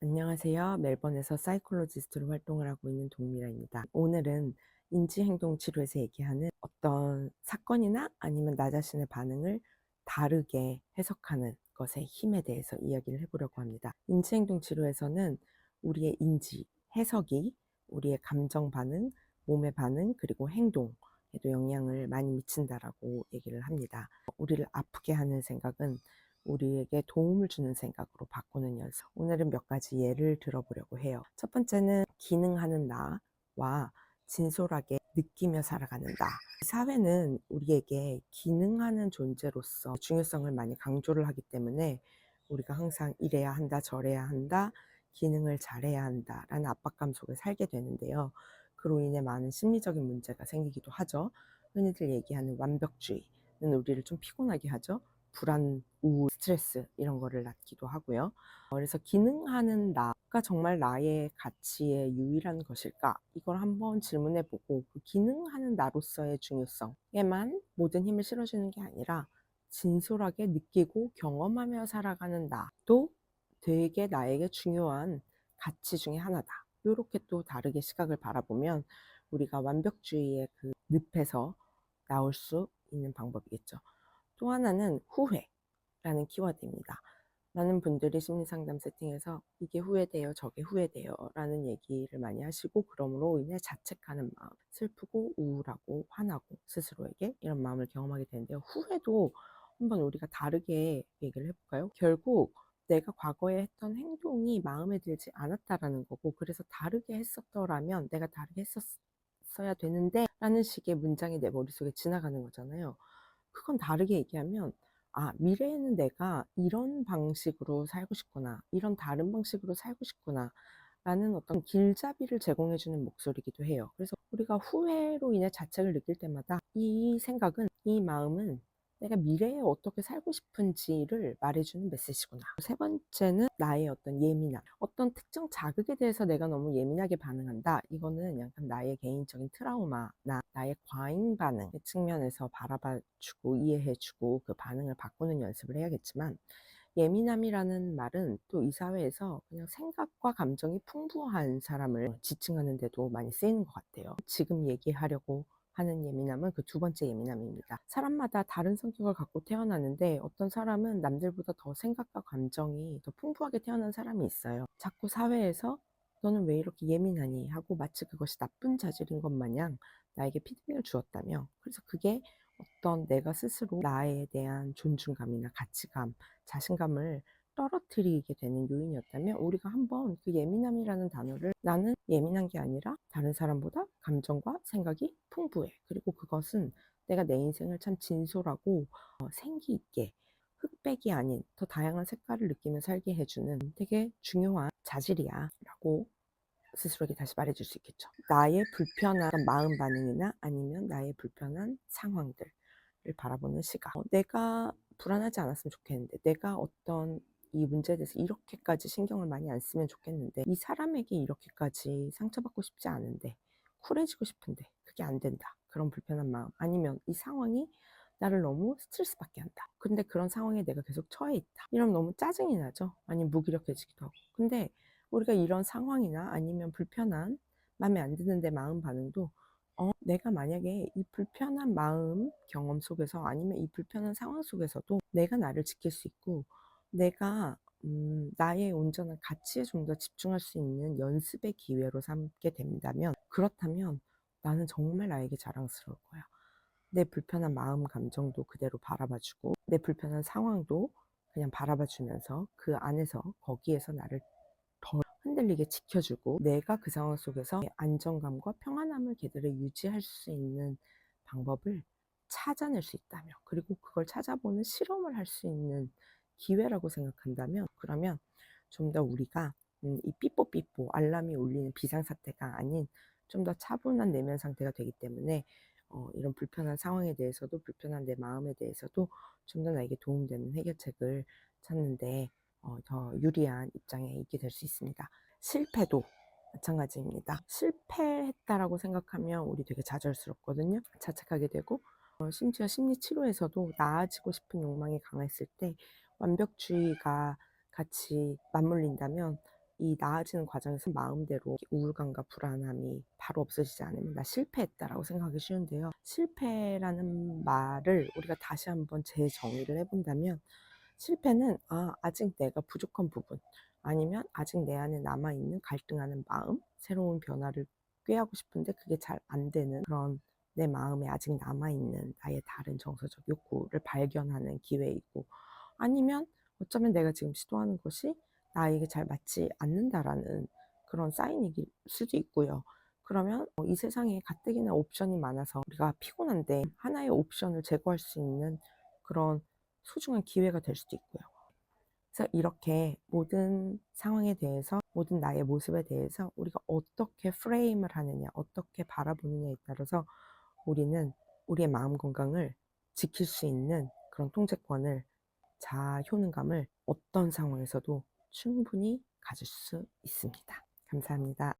안녕하세요. 멜번에서 사이콜로지스트로 활동을 하고 있는 동미라입니다. 오늘은 인지행동치료에서 얘기하는 어떤 사건이나 아니면 나 자신의 반응을 다르게 해석하는 것의 힘에 대해서 이야기를 해보려고 합니다. 인지행동치료에서는 우리의 인지, 해석이 우리의 감정 반응, 몸의 반응, 그리고 행동 에도 영향을 많이 미친다라고 얘기를 합니다. 우리를 아프게 하는 생각은 우리에게 도움을 주는 생각으로 바꾸는 연습. 오늘은 몇 가지 예를 들어보려고 해요. 첫 번째는 기능하는 나와 진솔하게 느끼며 살아가는 나. 사회는 우리에게 기능하는 존재로서 중요성을 많이 강조를 하기 때문에 우리가 항상 이래야 한다, 저래야 한다, 기능을 잘해야 한다라는 압박감 속에 살게 되는데요. 그로 인해 많은 심리적인 문제가 생기기도 하죠. 흔히들 얘기하는 완벽주의는 우리를 좀 피곤하게 하죠. 불안, 우울, 스트레스 이런 거를 낳기도 하고요. 어, 그래서 기능하는 나가 정말 나의 가치의 유일한 것일까? 이걸 한번 질문해 보고 그 기능하는 나로서의 중요성에만 모든 힘을 실어주는 게 아니라 진솔하게 느끼고 경험하며 살아가는 나도 되게 나에게 중요한 가치 중에 하나다. 이렇게 또 다르게 시각을 바라보면 우리가 완벽주의의 그 늪에서 나올 수 있는 방법이겠죠. 또 하나는 후회 라는 키워드입니다. 많은 분들이 심리상담 세팅에서 이게 후회돼요, 저게 후회돼요 라는 얘기를 많이 하시고 그러므로 인해 자책하는 마음, 슬프고 우울하고 화나고 스스로에게 이런 마음을 경험하게 되는데요. 후회도 한번 우리가 다르게 얘기를 해볼까요? 결국 내가 과거에 했던 행동이 마음에 들지 않았다라는 거고 그래서 다르게 했었더라면 내가 다르게 했었어야 되는데 라는 식의 문장이 내 머릿속에 지나가는 거잖아요. 그건 다르게 얘기하면 아 미래에는 내가 이런 방식으로 살고 싶구나. 이런 다른 방식으로 살고 싶구나. 라는 어떤 길잡이를 제공해 주는 목소리이기도 해요. 그래서 우리가 후회로 인해 자책을 느낄 때마다 이 생각은 이 마음은 내가 미래에 어떻게 살고 싶은지를 말해주는 메시지구나. 세 번째는 나의 어떤 예민함. 어떤 특정 자극에 대해서 내가 너무 예민하게 반응한다. 이거는 약간 나의 개인적인 트라우마나 나의 과잉 반응 측면에서 바라봐주고 이해해주고 그 반응을 바꾸는 연습을 해야겠지만 예민함이라는 말은 또 이 사회에서 그냥 생각과 감정이 풍부한 사람을 지칭하는데도 많이 쓰이는 것 같아요. 지금 얘기하려고 하는 예민함은 그 두 번째 예민함입니다. 사람마다 다른 성격을 갖고 태어나는데 어떤 사람은 남들보다 더 생각과 감정이 더 풍부하게 태어난 사람이 있어요. 자꾸 사회에서 너는 왜 이렇게 예민하니 하고 마치 그것이 나쁜 자질인 것 마냥 나에게 피드백을 주었다며 그래서 그게 어떤 내가 스스로 나에 대한 존중감이나 가치감, 자신감을 떨어뜨리게 되는 요인이었다면 우리가 한번 그 예민함이라는 단어를 나는 예민한 게 아니라 다른 사람보다 감정과 생각이 풍부해. 그리고 그것은 내가 내 인생을 참 진솔하고 어, 생기 있게 흑백이 아닌 더 다양한 색깔을 느끼며 살게 해주는 되게 중요한 자질이야 라고 스스로에게 다시 말해줄 수 있겠죠. 나의 불편한 마음 반응이나 아니면 나의 불편한 상황들을 바라보는 시각. 어, 내가 불안하지 않았으면 좋겠는데 내가 어떤 이 문제에 대해서 이렇게까지 신경을 많이 안 쓰면 좋겠는데 이 사람에게 이렇게까지 상처받고 싶지 않은데 쿨해지고 싶은데 그게 안 된다. 그런 불편한 마음 아니면 이 상황이 나를 너무 스트레스 받게 한다. 근데 그런 상황에 내가 계속 처해 있다. 이러면 너무 짜증이 나죠. 아니면 무기력해지기도 하고. 근데 우리가 이런 상황이나 아니면 불편한 마음에 안 드는데 마음 반응도 어, 내가 만약에 이 불편한 마음 경험 속에서 아니면 이 불편한 상황 속에서도 내가 나를 지킬 수 있고 내가 음, 나의 온전한 가치에 좀 더 집중할 수 있는 연습의 기회로 삼게 된다면 그렇다면 나는 정말 나에게 자랑스러울 거야. 내 불편한 마음 감정도 그대로 바라봐주고 내 불편한 상황도 그냥 바라봐주면서 그 안에서 거기에서 나를 덜 흔들리게 지켜주고 내가 그 상황 속에서 안정감과 평안함을 그대로 유지할 수 있는 방법을 찾아낼 수 있다면 그리고 그걸 찾아보는 실험을 할 수 있는 기회라고 생각한다면 그러면 좀 더 우리가 음, 이 삐뽀삐뽀 알람이 울리는 비상사태가 아닌 좀 더 차분한 내면 상태가 되기 때문에 어, 이런 불편한 상황에 대해서도 불편한 내 마음에 대해서도 좀 더 나에게 도움되는 해결책을 찾는데 어, 더 유리한 입장에 있게 될 수 있습니다. 실패도 마찬가지입니다. 실패했다라고 생각하면 우리 되게 좌절스럽거든요. 자책하게 되고 어, 심지어 심리 치료에서도 나아지고 싶은 욕망이 강했을 때 완벽주의가 같이 맞물린다면 이 나아지는 과정에서 마음대로 우울감과 불안함이 바로 없어지지 않으면 '나 실패했다.'라고 생각하기 쉬운데요. 실패라는 말을 우리가 다시 한번 재정의를 해 본다면 실패는 '아 아직 내가 부족한 부분 아니면 아직 내 안에 남아 있는 갈등하는 마음, 새로운 변화를 꾀하고 싶은데 그게 잘 안 되는 그런 내 마음에 아직 남아 있는 나의 다른 정서적 욕구를 발견하는 기회이고 아니면 어쩌면 내가 지금 시도하는 것이 나에게 잘 맞지 않는다라는 그런 사인일 수도 있고요. 그러면 어이 세상에 가뜩이나 옵션이 많아서 우리가 피곤한데 하나의 옵션을 제거할 수 있는 그런 소중한 기회가 될 수도 있고요. 그래서 이렇게 모든 상황에 대해서 모든 나의 모습에 대해서 우리가 어떻게 프레임을 하느냐 어떻게 바라보느냐에 따라서 우리는 우리의 마음 건강을 지킬 수 있는 그런 통제권을 자아 효능감을 어떤 상황에서도 충분히 가질 수 있습니다. 감사합니다.